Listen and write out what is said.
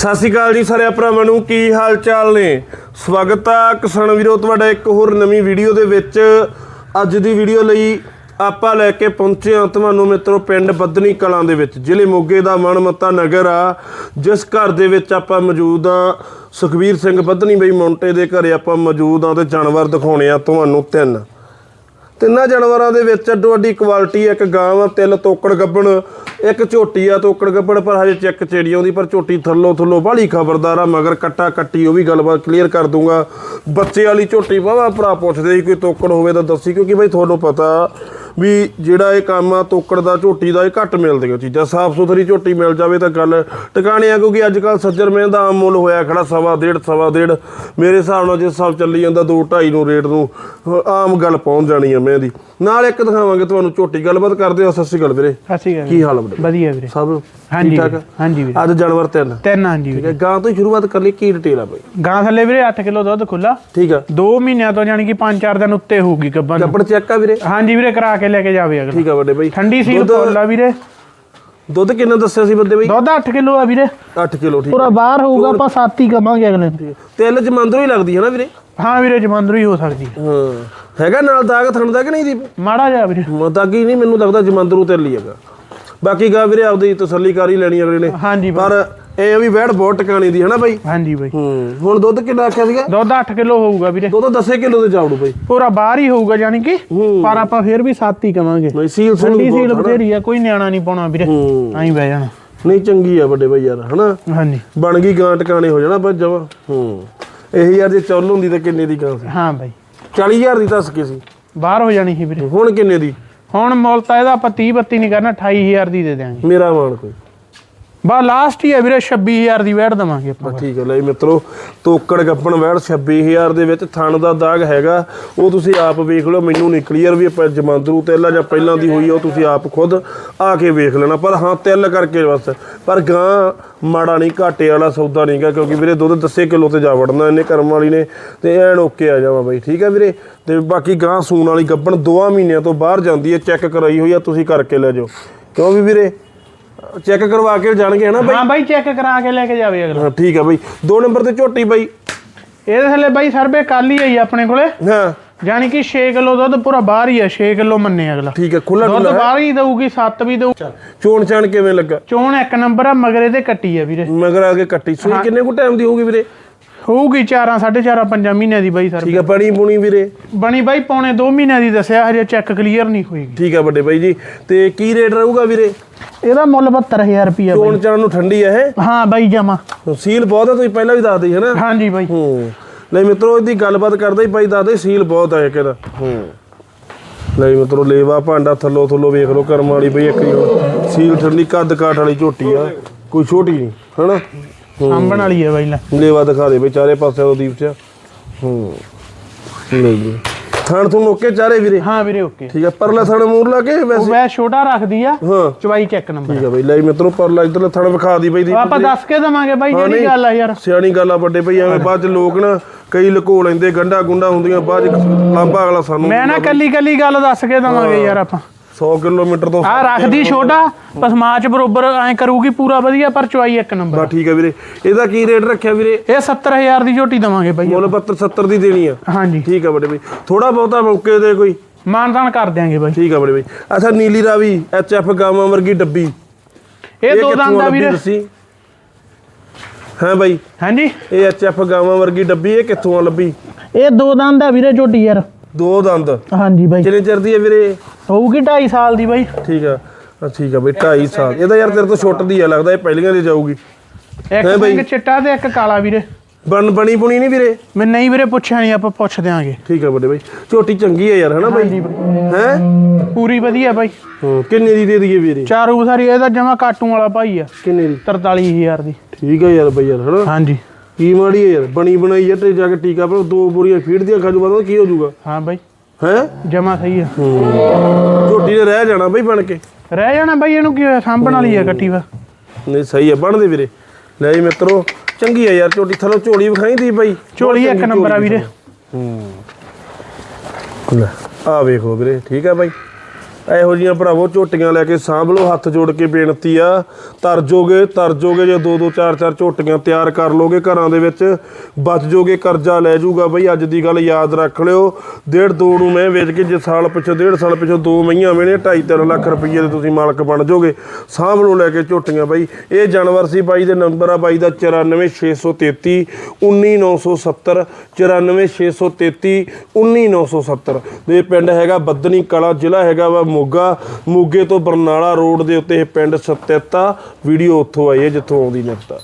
ਸਤਿ ਸ਼੍ਰੀ ਅਕਾਲ ਜੀ ਸਾਰੇ ਭਰਾਵਾਂ ਨੂੰ, ਕੀ ਹਾਲ ਚਾਲ ਨੇ? ਸਵਾਗਤ ਆ ਕਿਸਾਨ ਵੀਰੋ, ਤੁਹਾਡਾ ਇੱਕ ਹੋਰ ਨਵੀਂ ਵੀਡੀਓ ਦੇ ਵਿੱਚ। ਅੱਜ ਦੀ ਵੀਡੀਓ ਲਈ ਆਪਾਂ ਲੈ ਕੇ ਪਹੁੰਚੇ ਹਾਂ ਤੁਹਾਨੂੰ ਮਿੱਤਰੋ, ਪਿੰਡ ਬੱਦਨੀ ਕਲਾਂ ਦੇ ਵਿੱਚ, ਜ਼ਿਲ੍ਹੇ ਮੋਗੇ ਦਾ ਮਨਮੱਤਾ ਨਗਰ ਆ। ਜਿਸ ਘਰ ਦੇ ਵਿੱਚ ਆਪਾਂ ਮੌਜੂਦ ਆ ਸੁਖਵੀਰ ਸਿੰਘ ਬੱਦਨੀ ਬਈ ਮੌਂਟੇ ਦੇ ਘਰੇ ਆਪਾਂ ਮੌਜੂਦ ਆ ਤੇ ਜਾਨਵਰ ਦਿਖਾਉਣੇ ਆ ਤੁਹਾਨੂੰ ਤਿੰਨ। ਤਿੰਨਾਂ ਜਾਨਵਰਾਂ ਦੇ ਵਿੱਚ ਅੱਡੋ ਅੱਡੀ ਕੁਆਲਿਟੀ ਇੱਕ ਗਾਂ ਵਾ ਤਿਲ ਤੋਕੜ ਗੱਬਣ। ਇੱਕ ਝੋਟੀ ਆ ਤੋਕੜ ਗੱਬਣ ਪਰ ਹਜੇ ਚੈੱਕ ਚੇੜੀ ਆਉਂਦੀ ਪਰ ਝੋਟੀ ਥੱਲੋਂ ਥੱਲੋਂ ਬਾਹਲੀ ਖਬਰਦਾਰ ਆ ਮਗਰ ਕੱਟਾ ਕੱਟੀ ਉਹ ਵੀ ਗੱਲਬਾਤ ਕਲੀਅਰ ਕਰ ਦੂੰਗਾ। ਬੱਚੇ ਵਾਲੀ ਝੋਟੀ ਵਾਵਾ ਭਰਾ ਪੁੱਛਦੇ ਸੀ ਕੋਈ ਤੋਕੜ ਹੋਵੇ ਤਾਂ ਦੱਸੀ ਕਿਉਂਕਿ ਬਈ ਤੁਹਾਨੂੰ ਪਤਾ ਵੀ ਜਿਹੜਾ ਇਹ ਕੰਮ ਆ ਤੋਕੜ ਦਾ ਝੋਟੀ ਦਾ ਇਹ ਘੱਟ ਮਿਲਦੀਆਂ ਚੀਜ਼ਾਂ। ਸਾਫ਼ ਸੁਥਰੀ ਝੋਟੀ ਮਿਲ ਜਾਵੇ ਤਾਂ ਗੱਲ ਟਿਕਾਣੇ ਆ ਕਿਉਂਕਿ ਅੱਜ ਕੱਲ ਸੱਜਰ ਮਹਿੰ ਦਾ ਆਮ ਮੁੱਲ ਹੋਇਆ ਖੜਾ ਸਵਾ ਡੇਢ ਸਵਾ ਡੇਢ। ਮੇਰੇ ਹਿਸਾਬ ਨਾਲ ਜੇ ਹਿਸਾਬ ਚੱਲੀ ਜਾਂਦਾ 2 2.5 ਨੂੰ ਰੇਟ ਨੂੰ ਆਮ ਗੱਲ ਪਹੁੰਚ ਜਾਣੀ ਆ ਮੈਂ ਦੀ ਨਾਲ ਇੱਕ ਦਿਖਾਵਾਂਗੇ ਤੁਹਾਨੂੰ ਝੋਟੀ ਗੱਲਬਾਤ ਕਰਦੇ ਆ ਸ਼੍ਰੀ ਅਕਾਲ ਵੀਰੇ। ਅਕਾਲ ਕੀ ਹਾਲ ਵੀਰੇ ਵਧੀਆ ਵੀਰੇ। ਸਭ ਹਾਂਜੀ ਹਾਂਜੀ ਵੀਰੇ। ਅੱਜ ਜਾਨਵਰ ਤਿੰਨ। ਤਿੰਨ ਹਾਂਜੀ ਠੀਕ ਵੀਰੇ। ਹੈ ਗਾਂ ਤੋਂ ਹੀ ਸ਼ੁਰੂਆਤ ਕਰ ਲਈ ਕੀ ਡਿਟੇਲ ਆ ਬਈ? ਗਾਂ ਥੱਲੇ ਵੀਰੇ 8 ਕਿਲੋ ਦੁੱਧ ਖੁੱਲਾ ਠੀਕ ਆ। 2 ਮਹੀਨਿਆਂ ਤੋਂ ਜਾਨੀ ਕਿ 5-4 ਦਿਨ ਉੱਤੇ ਹੋਊਗੀ ਗੱਬਾਂ ਨੂੰ। ਕੱਪੜ ਚੈੱਕ ਆ ਵੀਰੇ? ਹਾਂਜੀ ਵੀਰੇ ਕਰਾ ਕੇ ਲੈ ਕੇ ਜਾਵੇ ਅਗਲਾ। ਠੀਕ ਆ ਵੱਡੇ ਬਈ। ਠੰਡੀ ਸੀਲ ਦੁੱਧ- ਆ ਵੀਰੇ। ਦੁੱਧ ਕਿੰਨਾ ਦੱਸਿਆ ਸੀ ਬੰਦੇ ਬਈ? ਦੁੱਧ 8 ਕਿਲੋ ਆ ਵੀਰੇ। 8 ਕਿਲੋ ਠੀਕ ਪੂਰਾ ਬਾਹਰ ਹੋਊਗਾ ਆਪਾਂ 7 ਹੀ ਕਵਾਂਗੇ ਅਗਲੇ ਨੂੰ। ਤਿਲ ਜਮੰਦਰੋਂ ਹੀ ਲੱਗਦੀ ਹੈ ਨਾ ਵੀਰੇ? ਹਾਂ ਵੀਰੇ ਜਮੰਦਰੂ ਹੀ ਹੋ ਸਕਦੀ ਹੈ। ਹਾਂ। ਹੈਗਾ ਨਾਲ ਦਾਗ ਥਣ ਦਾ ਕਿ ਨਹੀਂ ਦੀਪ? ਮਾੜਾ ਜਾ ਵੀਰੇ। ਮ- ਦਾਗੀ ਨਹੀਂ ਮੈਨੂੰ ਲੱਗਦਾ ਜਮੰਦਰੂ ਤਿਲ ਹੀ ਹੈਗਾ। ਬਾਕੀ ਗਾ ਵੀਰੇ ਆਪਦੀ ਤਸੱਲੀ ਕਰ ਹੀ ਲੈਣੀ ਅਗਲੇ ਨੇ। ਹਾਂਜੀ ਬਾਈ। ਪਰ ਇਹ ਵੀ ਵੈੜ ਬਹੁਤ ਟਿਕਾਣੀ ਦੀ ਹੈ ਨਾ ਬਾਈ? ਹਾਂਜੀ ਬਾਈ। ਹੂੰ ਹੁਣ ਦੁੱਧ ਕਿੰਨਾ ਆਖਿਆ ਸੀਗਾ? ਦੁੱਧ 8 ਕਿਲੋ ਹੋਊਗਾ ਵੀਰੇ। ਦੁੱਧ 10 ਕਿਲੋ ਦੇ ਜਾਵੜੂ ਬਾਈ। ਪੂਰਾ ਬਾਹਰ ਹੀ ਹੋਊਗਾ ਜਾਨੀ ਕਿ ਪਰ ਆਪਾਂ ਫਿਰ ਵੀ 7 ਹੀ ਕਵਾਂਗੇ। ਨਹੀਂ ਸੀਲ ਸੁਲ ਠੰਡੀ ਸੀਲ ਬਹੁਤ ਬਥੇਰੀ ਆ ਕੋਈ ਨਿਆਣਾ ਨਹੀਂ ਪਾਉਣਾ ਵੀਰੇ। ਹੂੰ। ਐਂ ਬਹਿ ਜਾਣਾ। ਨਹੀਂ ਚੰਗੀ ਆ ਵੱਡੇ ਬਾਈ ਯਾਰ ਹਨਾ? ਹਾਂਜੀ। ਬਣ ਗਈ ਗਾਂ ਟਿਕਾਣੇ ਹੋ ਜਾਣਾ ਬਸ ਜਵਾ ਹੂੰ। ਇਹ ਯਾਰ ਜੇ ਚੌਲ ਹੁੰਦੀ ਤਾਂ ਕਿੰਨੇ ਦੀ ਗਾਂ ਸੀ? ਹਾਂ ਬਾਈ। 40000 ਦੀ ਦੱਸ ਕੇ ਸੀ। ਬਾਹਰ ਹੋ ਜਾਣੀ ਸੀ ਵੀਰੇ। ਹੁਣ ਕਿੰਨੇ ਦੀ? ਹੁਣ ਮੁੱਲ ਤਾਂ ਇਹਦਾ ਆਪਾਂ 30 32 ਨਹੀਂ ਕਰਨਾ 28000 ਦੀ ਦੇ ਦਿਆਂਗੇ। ਮੇਰਾ ਮਾਨ ਕੋਈ। ਬਾ ਲਾਸਟ ਹੀ ਹੈ ਵੀਰੇ 26000 ਦੀ ਵੈਟ ਦਵਾਂਗੇ ਆਪਾਂ। ਠੀਕ ਹੈ ਲਈ ਮਿੱਤਰੋ ਤੋਕੜ ਗੱਪਣ ਵੈੜ 26000 ਦੇ ਵਿੱਚ ਥਣ ਦਾ ਦਾਗ ਹੈਗਾ। ਉਹ ਤੁਸੀਂ ਆਪ ਵੇਖ ਲਓ ਮੈਨੂੰ ਨਹੀਂ ਕਲੀਅਰ ਵੀ ਆਪਾਂ ਜਮਾਂਦਰੂ ਤੇਲਾ ਜਾਂ ਪਹਿਲਾਂ ਦੀ ਹੋਈ ਆ, ਉਹ ਤੁਸੀਂ ਆਪ ਖੁਦ ਆ ਕੇ ਵੇਖ ਲੈਣਾ। ਪਰ ਹਾਂ ਤਿਲ ਕਰਕੇ ਬਸ। ਪਰ ਗਾਂ ਮਾੜਾ ਨਹੀਂ ਘਾਟੇ ਵਾਲਾ ਸੌਦਾ ਨਹੀਂਗਾ ਕਿਉਂਕਿ ਵੀਰੇ ਦੁੱਧ ਦੱਸੇ ਕਿਲੋ ਤੇ ਜਾ ਵੜਨਾ ਇਹਨੇ ਕਰਮ ਵਾਲੀ ਨੇ ਤੇ ਐਨ ਓਕੇ ਆ ਜਾਵਾ ਬਾਈ। ਠੀਕ ਹੈ ਵੀਰੇ? ਤੇ ਬਾਕੀ ਗਾਂ ਸੂਣ ਵਾਲੀ ਗੱਪਣ ਦੋਆਂ ਮਹੀਨਿਆਂ ਤੋਂ ਬਾਹਰ ਜਾਂਦੀ ਹੈ ਚੈੱਕ ਕਰਾਈ ਹੋਈ ਆ ਤੁਸੀਂ ਕਰਕੇ ਲੈ ਜਾਓ। ਕਿਉਂ ਵੀ ਵੀਰੇ? ਚੈੱਕ ਕਰਵਾ ਕੇ ਜਾਣਗੇ ਹਨਾ ਬਾਈ? ਹਾਂ ਬਾਈ ਚੈੱਕ ਕਰਾ ਕੇ ਲੈ ਕੇ ਜਾਵੇ ਅਗਲਾ। ਹਾਂ ਠੀਕ ਆ ਬਾਈ। ਦੋ ਨੰਬਰ ਤੇ ਝੋਟੀ ਬਾਈ। ਇਹਦੇ ਥੱਲੇ ਬਾਈ ਸਰਵੇ ਕੱਲ ਹੀ ਆਈ ਆਪਣੇ ਕੋਲੇ। ਹਾਂ। ਜਾਨੀ ਕਿ 6 ਕਿਲੋ ਦੁੱਧ ਪੂਰਾ ਬਾਹਰ ਹੀ ਹੈ 6 ਕਿਲੋ ਮੰਨੇ ਅਗਲਾ। ਠੀਕ ਹੈ ਖੁੱਲਾ ਦੁੱਧ ਡੁੱਲਾ ਬਾਹਰ ਹੀ ਦਊਗੀ 7 ਵੀ ਦਊ। ਚੋਣ ਚਾਣ ਕਿਵੇਂ ਲੱਗਾ? ਚੋਣ ਇੱਕ ਨੰਬਰ ਆ ਮਗਰ ਇਹਦੇ ਕੱਟੀ ਆ ਵੀਰੇ। ਮਗਰ ਆ ਕੇ ਕੱਟੀ। ਸੂਈ ਕਿੰਨੇ ਕੁ ਟਾਈਮ ਦੀ ਹੋਊਗੀ ਵੀਰੇ? ਹੋਊਗੀ 4 4.5 5 ਮਹੀਨਿਆਂ ਦੀ ਬਾਈ ਸਰ। ਠੀਕ ਆ ਪਣੀ ਪੁਣੀ ਵੀਰੇ? ਬਣੀ ਬਾਈ ਪੌਣੇ 2 ਮਹੀਨਿਆਂ ਦੀ ਦੱਸਿਆ ਹਜੇ ਚੈੱਕ ਕਲੀਅਰ ਨਹੀਂ ਹੋਏਗੀ ਠੀਕ ਆ ਵੱਡੇ ਬਾਈ ਜੀ ਤੇ ਕੀ ਰੇਟ ਰਹੂਗਾ ਵੀਰੇ? ਇਹਦਾ ਮੁੱਲ 72000 ਰੁਪਿਆ ਚੋਣ ਚਾਣ ਨੂੰ ਠੰਡੀ ਆ ਇਹ? ਹਾਂ ਬਾਈ ਜਮਾ। ਸੀਲ ਬਹੁਤ ਆ ਤੁਸੀਂ ਪਹਿਲਾਂ ਵੀ ਦੱਸਦੇ ਸੀ ਹਨਾ? ਹਾਂਜੀ ਬਾਈ। ਹੂੰ। ਲੈ ਮਿੱਤਰੋ ਇਹਦੀ ਗੱਲਬਾਤ ਕਰਦੇ ਹੀ ਬਾਈ ਦੱਸਦੇ ਸੀਲ ਬਹੁਤ ਆ ਕਿਹਦਾ ਹੂੰ। ਲੈ ਮਿੱਤਰੋ ਲੇਵਾ ਭਾਂਡਾ ਥੱਲੋ ਥੱਲੋ ਵੇਖ ਲਓ ਕਰਮ ਵਾਲੀ ਬਈ ਇੱਕ ਹੀ ਹੁਣ। ਸੀਲ ਠੰਡੀ ਕੱਦ ਕਾਠ ਵਾਲੀ ਝੋਟੀ ਆ। ਕੋਈ ਛੋਟੀ ਨਹੀਂ ਹਨਾ? ਸਾਂਭਣ ਵਾਲੀ ਹੈ ਬਾਈ ਲੈ। ਲੇਵਾ ਦਿਖਾ ਦੇ ਬਈ ਚਾਰੇ ਪਾਸੇ ਉਹ ਦੀਪ ਚ। ਹੂੰ। ਲੈ ਜੀ। ਥਣ ਤੋਂ ਓਕੇ ਚਾਰੇ ਵੀਰੇ? ਹਾਂ ਵੀਰੇ ਓਕੇ। ਠੀਕ ਆ ਪਰਲਾ ਥਣ ਮੂਰ ਲਾ ਕੇ ਉਹ ਵੈਸੇ? ਛੋਟਾ ਰੱਖਦੀ ਆ ਹਾਂ। ਚਵਾਈ ਚੈੱਕ ਨੰਬਰ ਠੀਕ ਆ ਬਈ ਲੈ ਮਿੱਤਰੋ ਪਰਲਾ ਇਧਰਲਾ ਥਣ ਵਿਖਾ ਦੀ ਬਈ ਦੀਪ ਆਪਾਂ ਦੱਸ ਕੇ ਦਵਾਂਗੇ ਬਾਈ ਹਾਂ, ਜਿਹੜੀ ਨਹੀਂ। ਗੱਲ ਆ ਯਾਰ। ਸਿਆਣੀ ਗੱਲ ਆ ਵੱਡੇ ਭਈ ਐਵੇਂ ਬਾਅਦ ਚ ਲੋਕ ਨਾ ਕਈ ਲੁਕੋ ਲੈਂਦੇ ਗੰਡਾ ਗੁੰਡਾ ਹੁੰਦੀਆਂ ਬਾਅਦ ਚ ਲਾਂਬਾ ਅਗਲਾ ਸਾਨੂੰ ਮੈਂ ਨਾ ਕੱਲੀ ਕੱਲੀ ਗੱਲ ਦੱਸ ਕੇ ਦਵਾਂਗੇ ਯਾਰ ਆਪਾਂ। 100 ਕਿਲੋਮੀਟਰ ਤੋਂ ਆ ਰੱਖਦੀ ਛੋਟਾ ਪਸਮਾਚ ਬਰੋਬਰ ਐ ਕਰੂਗੀ ਪੂਰਾ ਵਧੀਆ ਪਰ ਚਵਾਈ ਇੱਕ ਨੰਬਰ ਬਾ ਠੀਕ ਆ ਵੀਰੇ। ਇਹਦਾ ਕੀ ਰੇਟ ਰੱਖਿਆ ਵੀਰੇ? ਇਹ 70000 ਦੀ ਝੋਟੀ ਦਵਾਂਗੇ ਬਾਈ ਮੁੱਲ 72 70 ਦੀ ਦੇਣੀ ਆ। ਹਾਂਜੀ। ਠੀਕ ਆ ਵੱਡੇ ਭਈ ਥੋੜਾ ਬਹੁਤਾ ਮੌਕੇ ਦੇ ਕੋਈ। ਮਾਨਦਾਨ ਕਰ ਦਿਆਂਗੇ ਬਾਈ। ਠੀਕ ਆ ਵੱਡੇ ਭਈ ਅੱਛਾ ਨੀਲੀ ਰਾਵੀ ਐਫ ਗਾਵਾਂ ਵਰਗੀ ਡੱਬੀ। ਇਹ ਦੋ ਕਿੱਥੋਂ ਦੰਦ ਦਾ ਲੱਭੀ ਵੀਰੇ। ਹਾਂ ਬਾਈ। ਹਾਂਜੀ। ਇਹ ਐਫ ਗਾਵਾਂ ਵਰਗੀ ਡੱਬੀ ਇਹ ਕਿੱਥੋਂ ਆ ਲੱਭੀ? ਇਹ ਦੋ ਦੰਦ ਦਾ ਵੀਰੇ ਝੋਟੀ ਯਾਰ। ਦੋ ਦੰਦ। ਹਾਂਜੀ ਬਾਈ। ਕਿੰਨੇ ਚਿਰ ਦੀ ਹੈ ਵੀਰੇ? ਹੋਊਗੀ 2.5 ਸਾਲ ਦੀ ਬਾਈ। ਠੀਕ ਆ। ਆ ਠੀਕ ਆ ਬਈ 2.5 ਸਾਲ। ਇਹਦਾ ਯਾਰ ਤੇਰੇ ਤੋਂ ਛੁੱਟਦੀ ਆ ਲੱਗਦਾ ਇਹ ਪਹਿਲੀਆਂ ਦੀ ਜਾਊਗੀ। ਇੱਕ ਹੈਂ ਬਾਈ? ਸਿੰਘ ਚਿੱਟਾ ਤੇ ਇੱਕ ਕਾਲਾ ਵੀਰੇ। ਬਣ ਬਣੀ ਬੁਣੀ ਨਹੀਂ ਵੀਰੇ? ਮੈਂ ਨਹੀਂ ਵੀਰੇ ਪੁੱਛਿਆ ਨਹੀਂ ਆਪਾਂ ਪੁੱਛ ਦਿਆਂਗੇ। ਠੀਕ ਆ ਵੱਡੇ ਬਾਈ। ਝੋਟੀ ਚੰਗੀ ਆ ਯਾਰ ਹਨਾ ਬਾਈ? ਹੈ? ਪੂਰੀ ਵਧੀਆ ਬਾਈ। ਹਾਂ ਕਿੰਨੇ ਦੀ ਦੇ ਦਈਏ ਵੀਰੇ? ਚਾਰੂ ਸਾਰੀ ਇਹਦਾ ਜਮਾ ਕਾਟੂ ਵਾਲਾ ਭਾਈ ਆ। ਕਿੰਨੇ ਦੀ? 43000 ਦੀ। ਠੀਕ ਆ ਯਾਰ ਬਾਈ ਯਾਰ ਹਨਾ? ਹਾਂਜੀ। ਕੀ ਮਾੜੀ ਯਾਰ? ਬਣੀ ਬਣਾਈ ਆ ਤੇ ਜਾ ਕੇ ਟੀਕਾ ਪਰ ਦੋ ਬੋਰੀਆਂ ਫੀਡ ਦੀਆਂ ਖਾਜੂ ਬਾਅਦ ਕੀ ਹੋ ਜਾਊਗਾ? ਹਾਂ ਬਾਈ। ਹੈ? ਜਮਾ ਸਹੀ ਆ। ਝੋਟੀ ਨੇ ਰਹਿ ਜਾਣਾ ਬਾਈ ਬਣ ਕੇ। ਰਹਿ ਜਾਣਾ ਬਾਈ ਇਹਨੂੰ ਕੀ ਸਾਂਭਣ ਵਾਲੀ ਆ ਕੱਟੀ ਵਾ। ਨਹੀਂ ਸਹੀ ਆ ਬਣਦੇ ਵੀਰੇ। ਲੈ ਜੀ ਮਿੱਤਰੋ ਚੰਗੀ ਆ ਯਾਰ ਝੋਟੀ। ਥੱਲੋਂ ਝੋਲੀ ਵਿਖਾਈ ਦੀ ਬਾਈ। ਝੋਲੀ ਇੱਕ ਨੰਬਰ ਆ ਵੀਰੇ। ਲੈ ਆ ਵੇਖੋ ਵੀਰੇ ਠੀਕ ਆ ਬਾਈ। ਇਹੋ ਜੀਆਂ ਭਰਾਵੋ ਝੋਟੀਆਂ ਲੈ ਕੇ ਸਾਂਭ ਲਓ, ਹੱਥ ਜੋੜ ਕੇ ਬੇਨਤੀ ਆ। ਤਰਜੋਗੇ ਤਰਜੋਗੇ ਜੇ ਦੋ ਦੋ, ਚਾਰ ਚਾਰ ਝੋਟੀਆਂ ਤਿਆਰ ਕਰ ਲੋਗੇ ਘਰਾਂ ਦੇ ਵਿੱਚ, ਬਚ ਜੋਗੇ ਕਰਜ਼ਾ ਲੈ ਜਾਊਗਾ ਬਈ, ਅੱਜ ਦੀ ਗੱਲ ਯਾਦ ਰੱਖ ਲਿਓ। ਡੇਢ ਦੋ ਨੂੰ ਮੈਂ ਵੇਚ ਕੇ ਜੇ ਸਾਲ ਪਿੱਛੋਂ, ਡੇਢ ਸਾਲ ਪਿੱਛੋਂ ਦੋ ਮਹੀਆਂ ਵੇਣੇ 2.5 3 ਲੱਖ ਰੁਪਏ ਦੇ ਤੁਸੀਂ ਮਾਲਕ ਬਣ ਜਾਓਗੇ। ਸਾਂਭ ਲਓ ਲੈ ਕੇ ਝੋਟੀਆਂ ਬਾਈ। ਇਹ ਜਾਨਵਰ ਸੀ ਬਾਈ ਦੇ ਨੰਬਰ ਆ, ਬਾਈ ਦਾ 94633 19970 94633 19970 ਦੇ ਪਿੰਡ ਹੈਗਾ ਬੱਦਨੀ ਕਲਾ, ਜ਼ਿਲ੍ਹਾ ਹੈਗਾ ਵਾ ਮੋਗਾ, ਮੋਗੇ ਤੋਂ ਬਰਨਾਲਾ ਰੋਡ ਦੇ ਉੱਤੇ ਇਹ ਪਿੰਡ ਸਤਿਤਾ ਵੀਡੀਓ ਉੱਥੋਂ ਆਈ ਹੈ, ਜਿੱਥੋਂ ਆਉਂਦੀ ਨਿਕਤਾ